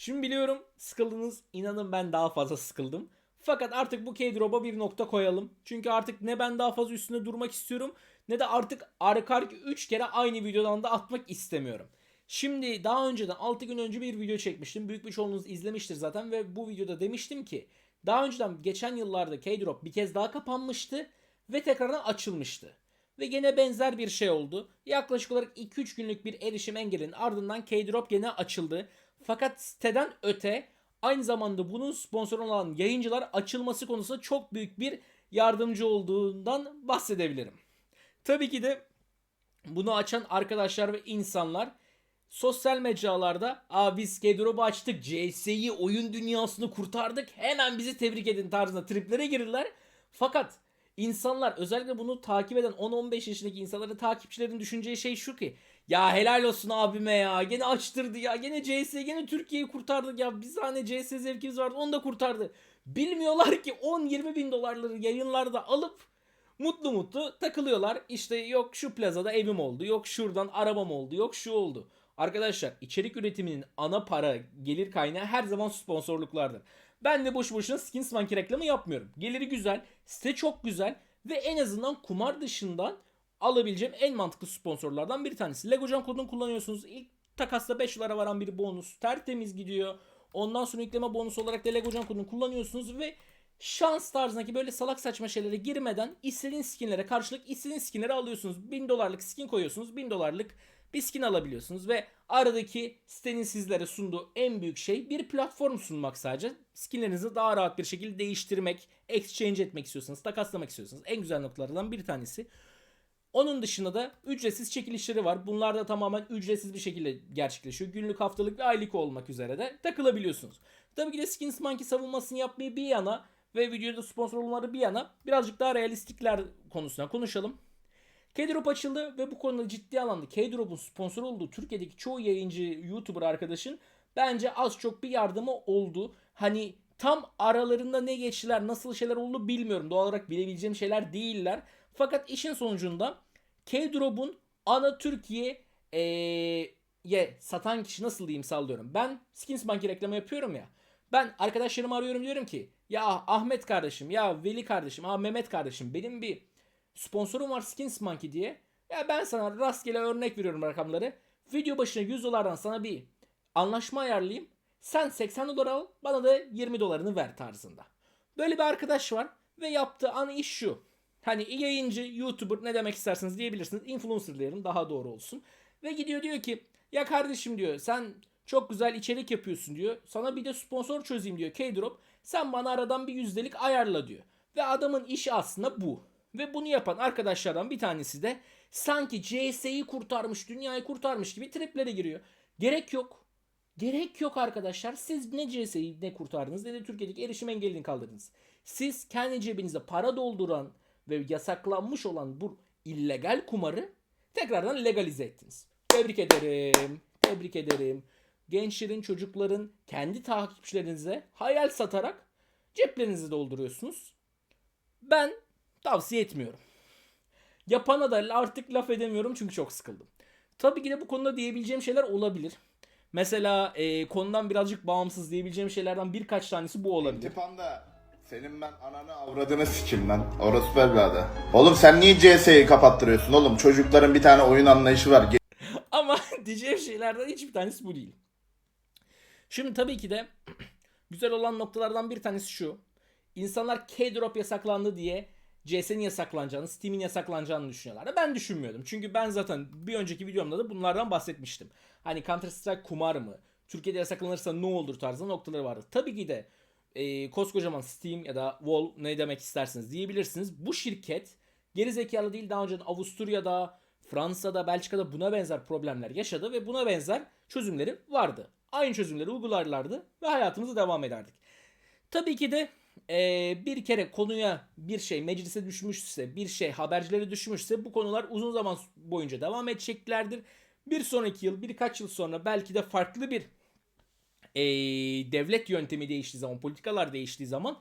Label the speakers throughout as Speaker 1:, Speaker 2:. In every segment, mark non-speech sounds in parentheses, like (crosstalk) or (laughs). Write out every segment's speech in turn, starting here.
Speaker 1: Şimdi biliyorum sıkıldınız. İnanın ben daha fazla sıkıldım. Fakat artık bu K-Drop'a bir nokta koyalım. Çünkü artık ne ben daha fazla üstünde durmak istiyorum ne de artık arka arka 3 kere aynı videodan da atmak istemiyorum. Şimdi daha önceden 6 gün önce bir video çekmiştim. Büyük bir çoğunluğunuz izlemiştir zaten ve bu videoda demiştim ki daha önceden geçen yıllarda K-Drop bir kez daha kapanmıştı ve tekrardan açılmıştı. Ve gene benzer bir şey oldu. Yaklaşık olarak 2-3 günlük bir erişim engelinin ardından K-Drop gene açıldı. Fakat siteden öte aynı zamanda bunun sponsoru olan yayıncılar açılması konusunda çok büyük bir yardımcı olduğundan bahsedebilirim. Tabii ki de bunu açan arkadaşlar ve insanlar sosyal mecralarda Aa biz Kedrop'u açtık CS'yi oyun dünyasını kurtardık hemen bizi tebrik edin tarzında triplere girdiler. Fakat insanlar özellikle bunu takip eden 10-15 yaşındaki insanların takipçilerin düşüneceği şey şu ki ya helal olsun abime ya gene açtırdı ya gene CS gene Türkiye'yi kurtardık ya biz hani CS zevkimiz vardı onu da kurtardı. Bilmiyorlar ki 10-20 bin dolarları yayınlarda alıp mutlu mutlu takılıyorlar. İşte yok şu plazada evim oldu, yok şuradan arabam oldu, yok şu oldu. Arkadaşlar içerik üretiminin ana para gelir kaynağı her zaman sponsorluklardır. Ben de boş boşuna Skins Monkey reklamı yapmıyorum. Geliri güzel, site çok güzel ve en azından kumar dışından alabileceğim en mantıklı sponsorlardan bir tanesi. Legocan kodunu kullanıyorsunuz. İlk takasta 5 dolara varan bir bonus. Tertemiz gidiyor. Ondan sonra yükleme bonusu olarak da Legocan kodunu kullanıyorsunuz ve şans tarzındaki böyle salak saçma şeylere girmeden istediğiniz skinlere karşılık istediğiniz skinleri alıyorsunuz. 1000 dolarlık skin koyuyorsunuz. 1000 dolarlık bir skin alabiliyorsunuz ve aradaki sitenin sizlere sunduğu en büyük şey bir platform sunmak sadece. Skinlerinizi daha rahat bir şekilde değiştirmek, exchange etmek istiyorsanız, takaslamak istiyorsanız en güzel noktalardan bir tanesi. Onun dışında da ücretsiz çekilişleri var. Bunlar da tamamen ücretsiz bir şekilde gerçekleşiyor. Günlük, haftalık ve aylık olmak üzere de takılabiliyorsunuz. Tabii ki de Skins Monkey savunmasını yapmayı bir yana ve videoda sponsor olmaları bir yana birazcık daha realistikler konusuna konuşalım. K-Drop açıldı ve bu konuda ciddi alanda K-Drop'un sponsor olduğu Türkiye'deki çoğu yayıncı YouTuber arkadaşın bence az çok bir yardımı oldu. Hani tam aralarında ne geçtiler, nasıl şeyler oldu bilmiyorum. Doğal olarak bilebileceğim şeyler değiller. Fakat işin sonucunda K-Drop'un ana Türkiye ye satan kişi nasıl diyeyim sallıyorum. Ben Skins Monkey reklamı yapıyorum ya. Ben arkadaşlarımı arıyorum diyorum ki ya Ahmet kardeşim ya Veli kardeşim ha Mehmet kardeşim benim bir sponsorum var Skins Monkey diye. Ya ben sana rastgele örnek veriyorum rakamları. Video başına 100 dolardan sana bir anlaşma ayarlayayım. Sen 80 dolar al bana da 20 dolarını ver tarzında. Böyle bir arkadaş var ve yaptığı an iş şu. Hani yayıncı, YouTuber ne demek isterseniz diyebilirsiniz. Influencer diyelim daha doğru olsun. Ve gidiyor diyor ki ya kardeşim diyor sen çok güzel içerik yapıyorsun diyor. Sana bir de sponsor çözeyim diyor K-Drop. Sen bana aradan bir yüzdelik ayarla diyor. Ve adamın işi aslında bu. Ve bunu yapan arkadaşlardan bir tanesi de sanki CS'yi kurtarmış, dünyayı kurtarmış gibi triplere giriyor. Gerek yok. Gerek yok arkadaşlar. Siz ne CS'yi ne kurtardınız ne de Türkiye'deki erişim engelini kaldırdınız. Siz kendi cebinize para dolduran ve yasaklanmış olan bu illegal kumarı tekrardan legalize ettiniz. Tebrik ederim. Tebrik ederim. Gençlerin, çocukların kendi takipçilerinize hayal satarak ceplerinizi dolduruyorsunuz. Ben tavsiye etmiyorum. Yapana da artık laf edemiyorum çünkü çok sıkıldım. Tabii ki de bu konuda diyebileceğim şeyler olabilir. Mesela e, konudan birazcık bağımsız diyebileceğim şeylerden birkaç tanesi bu olabilir.
Speaker 2: İntipanda senin ben ananı avradını sikim lan. Orası evladı. Oğlum sen niye CS'yi kapattırıyorsun oğlum? Çocukların bir tane oyun anlayışı var. (laughs)
Speaker 1: Ama diyeceğim şeylerden hiçbir tanesi bu değil. Şimdi tabii ki de (clears throat) güzel olan noktalardan bir tanesi şu. İnsanlar K-Drop yasaklandı diye CS'nin yasaklanacağını, Steam'in yasaklanacağını düşünüyorlar. Ben düşünmüyordum. Çünkü ben zaten bir önceki videomda da bunlardan bahsetmiştim. Hani Counter Strike kumar mı? Türkiye'de yasaklanırsa ne olur tarzında noktaları vardı. Tabii ki de e, koskocaman Steam ya da Valve ne demek isterseniz diyebilirsiniz. Bu şirket geri zekalı değil daha önce Avusturya'da, Fransa'da, Belçika'da buna benzer problemler yaşadı ve buna benzer çözümleri vardı. Aynı çözümleri uygularlardı ve hayatımıza devam ederdik. Tabii ki de e, bir kere konuya bir şey meclise düşmüşse, bir şey habercilere düşmüşse bu konular uzun zaman boyunca devam edeceklerdir. Bir sonraki yıl, birkaç yıl sonra belki de farklı bir e, devlet yöntemi değiştiği zaman, politikalar değiştiği zaman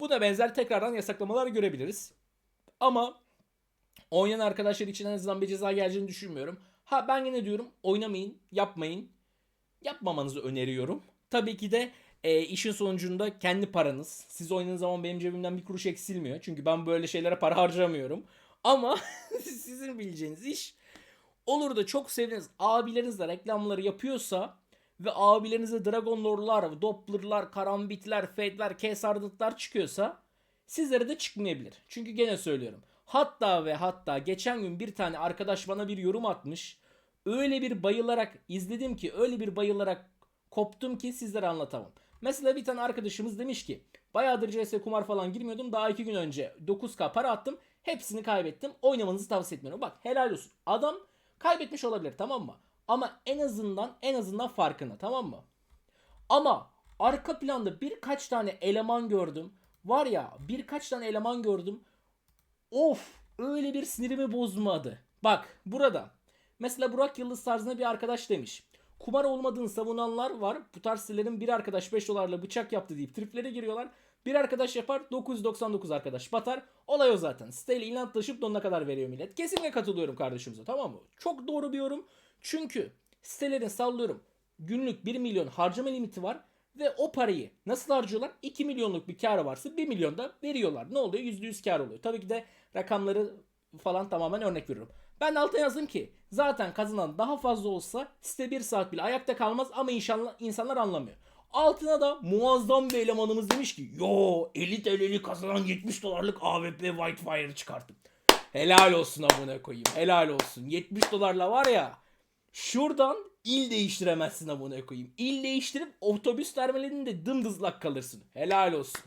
Speaker 1: buna benzer tekrardan yasaklamalar görebiliriz. Ama oynayan arkadaşlar için en azından bir ceza geleceğini düşünmüyorum. Ha ben yine diyorum oynamayın, yapmayın. Yapmamanızı öneriyorum. Tabii ki de e, işin sonucunda kendi paranız. Siz oynadığınız zaman benim cebimden bir kuruş eksilmiyor. Çünkü ben böyle şeylere para harcamıyorum. Ama (laughs) sizin bileceğiniz iş olur da çok sevdiğiniz abileriniz de reklamları yapıyorsa ve abilerinize Dragon Lord'lar, Doppler'lar, Karambitler, Fade'ler, Kesardut'lar çıkıyorsa sizlere de çıkmayabilir. Çünkü gene söylüyorum. Hatta ve hatta geçen gün bir tane arkadaş bana bir yorum atmış. Öyle bir bayılarak izledim ki, öyle bir bayılarak koptum ki sizlere anlatamam. Mesela bir tane arkadaşımız demiş ki bayağıdır CS kumar falan girmiyordum. Daha 2 gün önce 9k para attım. Hepsini kaybettim. Oynamanızı tavsiye etmiyorum. Bak helal olsun. Adam kaybetmiş olabilir tamam mı? Ama en azından en azından farkında tamam mı? Ama arka planda birkaç tane eleman gördüm. Var ya birkaç tane eleman gördüm. Of öyle bir sinirimi bozmadı. Bak burada. Mesela Burak Yıldız tarzında bir arkadaş demiş. Kumar olmadığını savunanlar var. Bu tarz sitelerin bir arkadaş 5 dolarla bıçak yaptı deyip triplere giriyorlar. Bir arkadaş yapar 999 arkadaş batar. Olay o zaten. Siteyle inatlaşıp donuna kadar veriyor millet. Kesinlikle katılıyorum kardeşimize tamam mı? Çok doğru bir yorum. Çünkü sitelerin sallıyorum günlük 1 milyon harcama limiti var. Ve o parayı nasıl harcıyorlar? 2 milyonluk bir kar varsa 1 milyon da veriyorlar. Ne oluyor? %100 kar oluyor. Tabii ki de rakamları falan tamamen örnek veriyorum. Ben alta yazdım ki zaten kazanan daha fazla olsa site 1 saat bile ayakta kalmaz ama inşallah insanlar anlamıyor. Altına da muazzam bir elemanımız demiş ki yo 50 TL'lik kazanan 70 dolarlık AWP Whitefire çıkarttım. Helal olsun abone koyayım. Helal olsun. 70 dolarla var ya şuradan il değiştiremezsin abone koyayım. İl değiştirip otobüs terminalinde dımdızlak kalırsın. Helal olsun.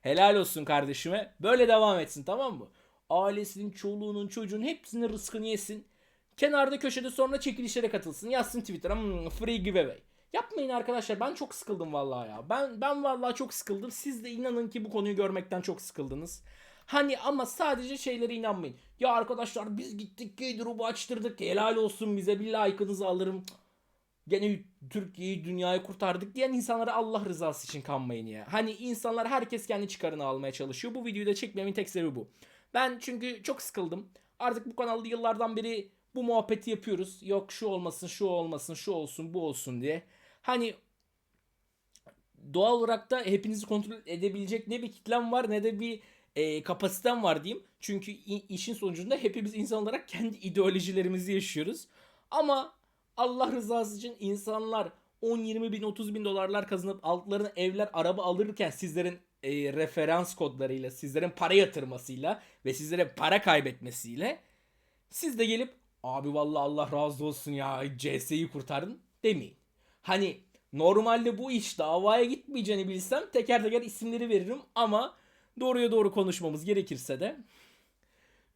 Speaker 1: Helal olsun kardeşime. Böyle devam etsin tamam mı? Ailesinin, çoluğunun, çocuğun hepsinin rızkını yesin. Kenarda köşede sonra çekilişlere katılsın. Yazsın Twitter'a "Hmm, free giveaway. Yapmayın arkadaşlar ben çok sıkıldım vallahi ya. Ben ben vallahi çok sıkıldım. Siz de inanın ki bu konuyu görmekten çok sıkıldınız. Hani ama sadece şeylere inanmayın. Ya arkadaşlar biz gittik Keydrop'u açtırdık. Helal olsun bize bir like'ınızı alırım. Gene Türkiye'yi dünyayı kurtardık diyen insanlara Allah rızası için kanmayın ya. Hani insanlar herkes kendi çıkarını almaya çalışıyor. Bu videoyu da çekmemin tek sebebi bu. Ben çünkü çok sıkıldım. Artık bu kanalda yıllardan beri bu muhabbeti yapıyoruz. Yok şu olmasın, şu olmasın, şu olsun, bu olsun diye. Hani doğal olarak da hepinizi kontrol edebilecek ne bir kitlem var ne de bir e, kapasitem var diyeyim. Çünkü işin sonucunda hepimiz insan olarak kendi ideolojilerimizi yaşıyoruz. Ama Allah rızası için insanlar 10-20 bin 30 bin dolarlar kazanıp altlarına evler araba alırken sizlerin e, referans kodlarıyla sizlerin para yatırmasıyla ve sizlere para kaybetmesiyle siz de gelip abi vallahi Allah razı olsun ya CS'yi kurtardın demeyin. Hani normalde bu iş davaya gitmeyeceğini bilsem teker teker isimleri veririm ama doğruya doğru konuşmamız gerekirse de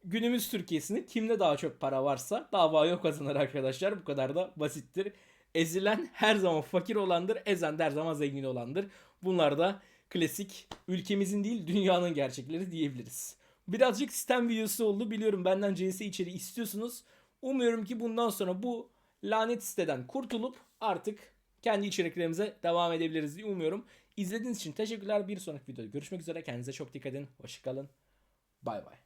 Speaker 1: günümüz Türkiye'sinde kimde daha çok para varsa davayı o kazanır arkadaşlar. Bu kadar da basittir. Ezilen her zaman fakir olandır, ezen de her zaman zengin olandır. Bunlar da klasik ülkemizin değil dünyanın gerçekleri diyebiliriz. Birazcık sistem videosu oldu. Biliyorum benden CS içeri istiyorsunuz. Umuyorum ki bundan sonra bu lanet siteden kurtulup artık kendi içeriklerimize devam edebiliriz diye umuyorum. İzlediğiniz için teşekkürler. Bir sonraki videoda görüşmek üzere. Kendinize çok dikkat edin. Hoşçakalın. Bay bay.